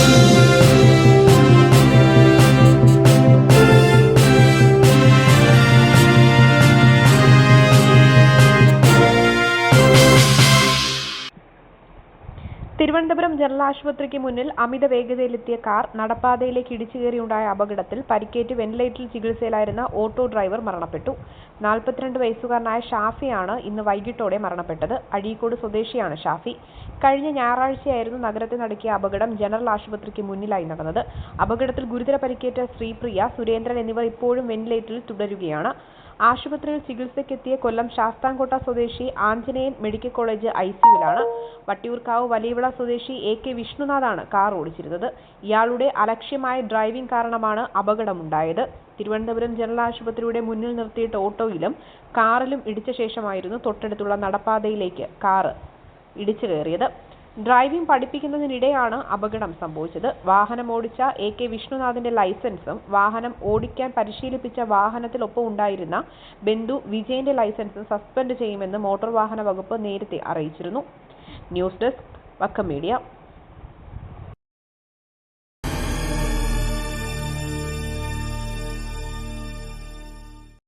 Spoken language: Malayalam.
Thank you. തിരുവനന്തപുരം ജനറൽ ആശുപത്രിക്ക് മുന്നിൽ അമിത വേഗതയിലെത്തിയ കാർ നടപ്പാതയിലേക്ക് ഇടിച്ചുകയറിയുണ്ടായ അപകടത്തിൽ പരിക്കേറ്റ് വെന്റിലേറ്ററിൽ ചികിത്സയിലായിരുന്ന ഓട്ടോ ഡ്രൈവർ മരണപ്പെട്ടു. നാൽപ്പത്തിരണ്ട് വയസ്സുകാരനായ ഷാഫിയാണ് ഇന്ന് വൈകിട്ടോടെ മരണപ്പെട്ടത്. അഴീക്കോട് സ്വദേശിയാണ് ഷാഫി. കഴിഞ്ഞ ഞായറാഴ്ചയായിരുന്നു നഗരത്തിൽ നടക്കിയ അപകടം ജനറൽ ആശുപത്രിക്ക് മുന്നിലായി നടന്നത്. അപകടത്തിൽ ഗുരുതര പരിക്കേറ്റ ശ്രീപ്രിയ സുരേന്ദ്രൻ എന്നിവർ ഇപ്പോഴും വെന്റിലേറ്ററിൽ തുടരുകയാണ്. ആശുപത്രിയിൽ ചികിത്സയ്ക്കെത്തിയ കൊല്ലം ശാസ്താംകോട്ട സ്വദേശി ആഞ്ജനേയൻ മെഡിക്കൽ കോളേജ് ഐ സിയുവിലാണ്. വട്ടിയൂർക്കാവ് വലിയവിള സ്വദേശി എ കെ വിഷ്ണുനാഥാണ് കാർ ഓടിച്ചിരുന്നത്. ഇയാളുടെ അലക്ഷ്യമായ ഡ്രൈവിംഗ് കാരണമാണ് അപകടമുണ്ടായത്. തിരുവനന്തപുരം ജനറൽ ആശുപത്രിയുടെ മുന്നിൽ നിർത്തിയിട്ട ഓട്ടോയിലും കാറിലും ഇടിച്ച ശേഷമായിരുന്നു തൊട്ടടുത്തുള്ള നടപ്പാതയിലേക്ക് കാറ് ഇടിച്ചു കയറിയത്. ഡ്രൈവിംഗ് പഠിപ്പിക്കുന്നതിനിടെയാണ് അപകടം സംഭവിച്ചത്. വാഹനം ഓടിച്ച എ കെ വിഷ്ണുനാഥിന്റെ ലൈസൻസും വാഹനം ഓടിക്കാൻ പരിശീലിപ്പിച്ച വാഹനത്തിലൊപ്പം ഉണ്ടായിരുന്ന ബന്ധു വിജയന്റെ ലൈസൻസും സസ്പെൻഡ് ചെയ്യുമെന്ന് മോട്ടോർ വാഹന വകുപ്പ് നേരത്തെ അറിയിച്ചിരുന്നു. News desk Vakkam media.